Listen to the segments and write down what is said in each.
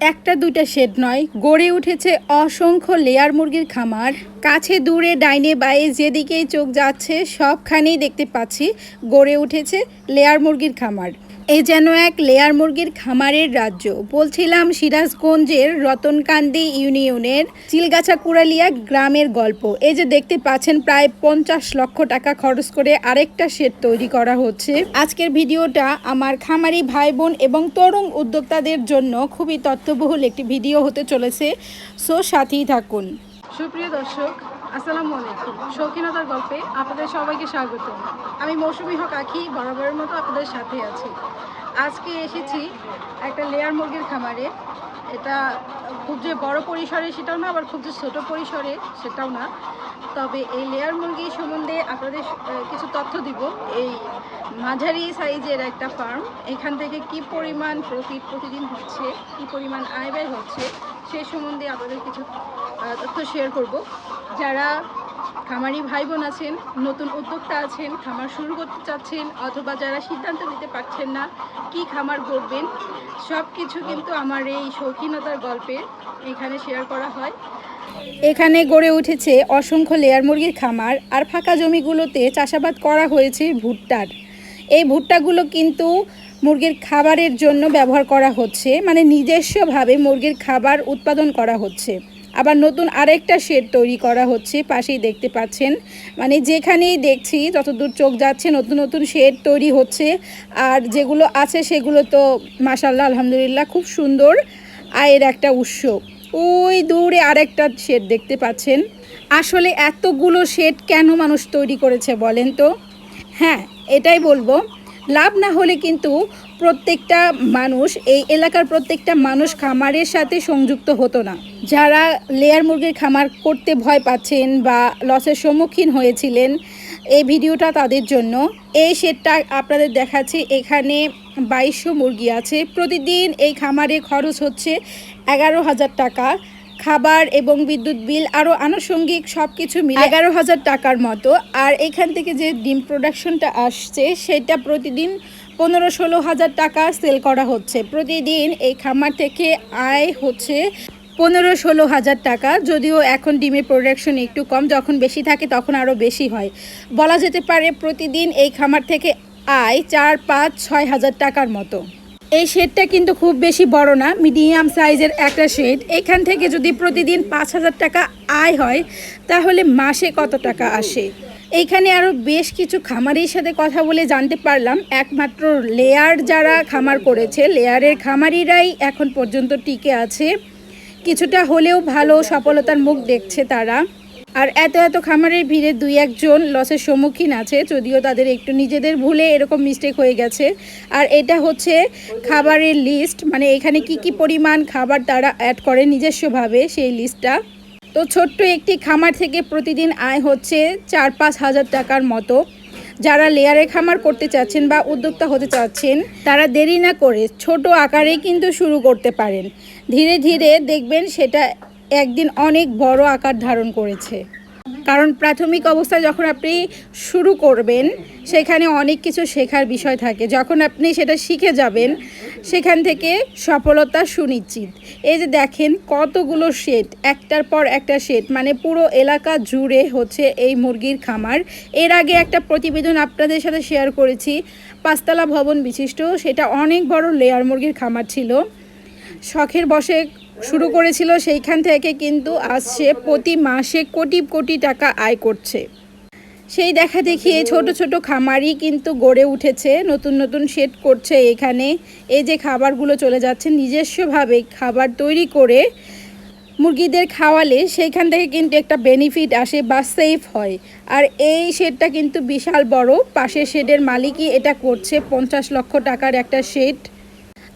একটা দুইটা শেড নয় গড়ে উঠেছে অসংখ্য লেয়ার মুরগির খামার। কাছে দূরে ডাইনে বায়ে যেদিকেই চোখ যাচ্ছে, সবখানেই দেখতে পাচ্ছি গড়ে উঠেছে লেয়ার মুরগির খামার। এই যেন এক লেয়ার মুরগির খামারের রাজ্য। বলছিলাম সিরাজগঞ্জের রতনকান্দি ইউনিয়নের চিলগাছা কুড়ালিয়া গ্রামের গল্প। এই যে দেখতে পাচ্ছেন, প্রায় পঞ্চাশ লক্ষ টাকা খরচ করে আরেকটা শেড তৈরি করা হচ্ছে। আজকের ভিডিওটা আমার খামারি ভাই বোন এবং তরুণ উদ্যোক্তাদের জন্য খুবই তথ্যবহুল একটি ভিডিও হতে চলেছে। সো সাথেই থাকুন। সুপ্রিয় দর্শক, আসসালামু আলাইকুম। শৌখিনতার গল্পে আপনাদের সবাইকে স্বাগত। আমি মৌসুমি হক আখি, বরাবরের মতো আপনাদের সাথে আছি। আজকে এসেছি একটা লেয়ার মুরগির খামারে। এটা খুব যে বড় পরিসরে সেটাও না, আবার খুব যে ছোটো পরিসরে সেটাও না। তবে এই লেয়ার মুরগি সম্বন্ধে আপনাদের কিছু তথ্য দিব। এই মাঝারি সাইজের একটা ফার্ম, এখান থেকে কি পরিমাণ প্রফিট প্রতিদিন হচ্ছে, কি পরিমাণ আয় ব্যয় হচ্ছে সেই সম্বন্ধে আপনাদের কিছু তথ্য শেয়ার করব। যারা খামারি ভাই বোন আছেন, নতুন উদ্যোক্তা আছেন, খামার শুরু করতে চাচ্ছেন, অথবা যারা সিদ্ধান্ত নিতে পারছেন না কি খামার করবেন সব কিছু কিন্তু আমার এই শৌখিনতার গল্পে এখানে শেয়ার করা হয়। এখানে গড়ে উঠেছে অসংখ্য লেয়ার মুরগির খামার আর ফাঁকা জমিগুলোতে চাষাবাদ করা হয়েছে ভুট্টার। এই ভুট্টাগুলো কিন্তু মুরগির খাবারের জন্য ব্যবহার করা হচ্ছে মানে নিজস্বভাবে মুরগির খাবার উৎপাদন করা হচ্ছে। আবার নতুন আরেকটা শেড তৈরি করা হচ্ছে, পাশেই দেখতে পাচ্ছেন। মানে যেখানেই দেখছি, যতদূর চোখ যাচ্ছে, নতুন নতুন শেড তৈরি হচ্ছে। আর যেগুলো আছে, সেগুলো তো মাসাল্লাহ আলহামদুলিল্লাহ, খুব সুন্দর আয়ের একটা উৎস। ওই দূরে আরেকটা শেড দেখতে পাচ্ছেন। আসলে এতগুলো শেড কেন মানুষ তৈরি করেছে বলেন তো? হ্যাঁ এটাই বলব। লাভ না হলে কিন্তু প্রত্যেকটা মানুষ, এই এলাকার প্রত্যেকটা মানুষ খামারের সাথে সংযুক্ত হতো না। যারা লেয়ার মুরগির খামার করতে ভয় পাচ্ছেন বা লসের সম্মুখীন হয়েছিলেন, এই ভিডিওটা তাদের জন্য। এই শেডটা আপনাদের দেখাচ্ছি, এখানে বাইশশো মুরগি আছে। প্রতিদিন এই খামারে খরচ হচ্ছে এগারো হাজার টাকা। খাবার এবং বিদ্যুৎ বিল আরও আনুষঙ্গিক সব কিছু মিলে এগারো হাজার টাকার মতো। আর এখান থেকে যে ডিম প্রোডাকশনটা আসছে, সেটা প্রতিদিন পনেরো ষোলো হাজার টাকা সেল করা হচ্ছে। প্রতিদিন এই খামার থেকে আয় হচ্ছে পনেরো ষোলো হাজার টাকা। যদিও এখন ডিমের প্রোডাকশন একটু কম, যখন বেশি থাকে তখন আরও বেশি হয়। বলা যেতে পারে প্রতিদিন এই খামার থেকে আয় চার, পাঁচ, ছয় হাজার টাকার মতো। এই শেডটা কিন্তু খুব বেশি বড় না, মিডিয়াম সাইজের একটা শেড। এখান থেকে যদি প্রতিদিন পাঁচ হাজার টাকা আয় হয়, তাহলে মাসে কত টাকা আসে? এইখানে আরও বেশ কিছু খামারির সাথে কথা বলে জানতে পারলাম। একমাত্র লেয়ার যারা খামার করেছে, লেয়ারের খামারিরাই এখন পর্যন্ত টিকে আছে। কিছুটা হলেও ভালো সফলতার মুখ দেখছে তারা। আর এত এত খামারের ভিড়ে দুই একজন লসের সম্মুখীন আছে, যদিও তাদের একটু নিজেদের ভুলে এরকম মিস্টেক হয়ে গেছে। আর এটা হচ্ছে খাবারের লিস্ট মানে এখানে কি কি পরিমাণ খাবার তারা অ্যাড করে নিজস্বভাবে সেই লিস্টটা তো ছোট্ট একটি খামার থেকে প্রতিদিন আয় হচ্ছে চার পাঁচ হাজার টাকার মতো। যারা লেয়ারে খামার করতে চাচ্ছেন বা উদ্যোক্তা হতে চাচ্ছেন, তারা দেরি না করে ছোট আকারে কিন্তু শুরু করতে পারেন। ধীরে ধীরে দেখবেন সেটা একদিন অনেক বড় আকার ধারণ করেছে। কারণ প্রাথমিক অবস্থায় যখন আপনি শুরু করবেন, সেখানে অনেক কিছু শেখার বিষয় থাকে। যখন আপনি সেটা শিখে যাবেন, সেখান থেকে সফলতা সুনিশ্চিত। এই যে দেখেন কতগুলো শেড একটার পর একটা শেড মানে পুরো এলাকা জুড়ে হচ্ছে এই মুরগির খামার। এর আগে একটা প্রতিবেদন আপনাদের সাথে শেয়ার করেছি, পাঁচতলা ভবন বিশিষ্ট, সেটা অনেক বড় লেয়ার মুরগির খামার ছিল। শখের বসে শুরু করেছিল, সেইখান থেকে কিন্তু আসছে প্রতি মাসে কোটি কোটি টাকা আয় করছে। সেই দেখা দেখি এই ছোট ছোট খামারই কিন্তু গড়ে উঠেছে, নতুন নতুন শেড করছে এখানে। এই যে খাবারগুলো চলে যাচ্ছে, নিজস্বভাবে খাবার তৈরি করে মুরগিদের খাওয়ালে সেইখান থেকে কিন্তু একটা বেনিফিট আসে বা সেফ হয়। আর এই শেডটা কিন্তু বিশাল বড়, পাশের শেডের মালিকই এটা করছে, পঞ্চাশ লক্ষ টাকার একটা শেড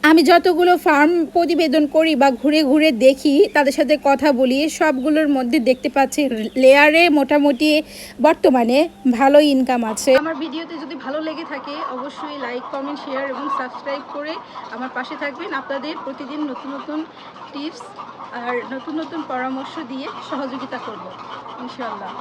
আমি যতগুলো ফার্ম প্রতিবেদন করি বা ঘুরে ঘুরে দেখি, তাদের সাথে কথা বলি, সবগুলোর মধ্যে দেখতে পাচ্ছি লেয়ারে মোটামুটি বর্তমানে ভালো ইনকাম আছে। আমার ভিডিওতে যদি ভালো লেগে থাকে, অবশ্যই লাইক কমেন্ট শেয়ার এবং সাবস্ক্রাইব করে আমার পাশে থাকবেন আপনাদের প্রতিদিন নতুন নতুন টিপস আর নতুন নতুন পরামর্শ দিয়ে সহযোগিতা করব ইনশাল্লাহ